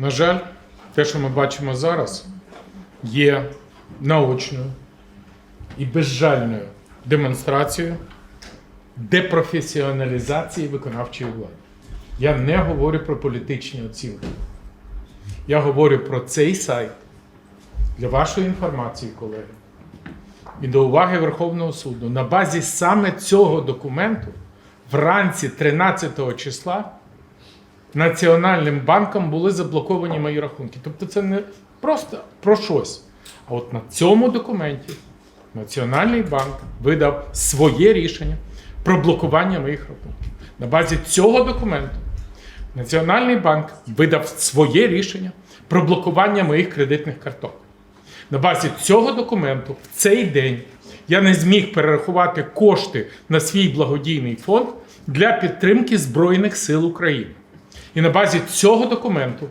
На жаль, те, що ми бачимо зараз, є наочною і безжальною демонстрацією депрофесіоналізації виконавчої влади. Я не говорю про політичні оцінки. Я говорю про цей сайт для вашої інформації, колеги, і до уваги Верховного суду. На базі саме цього документу вранці 13 числа Національним банком були заблоковані мої рахунки. Тобто це не просто про щось. А от на цьому документі Національний банк видав своє рішення про блокування моїх рахунків. На базі цього документу Національний банк видав своє рішення про блокування моїх кредитних карток. На базі цього документу в цей день я не зміг перерахувати кошти на свій благодійний фонд для підтримки Збройних сил України. І на базі цього документу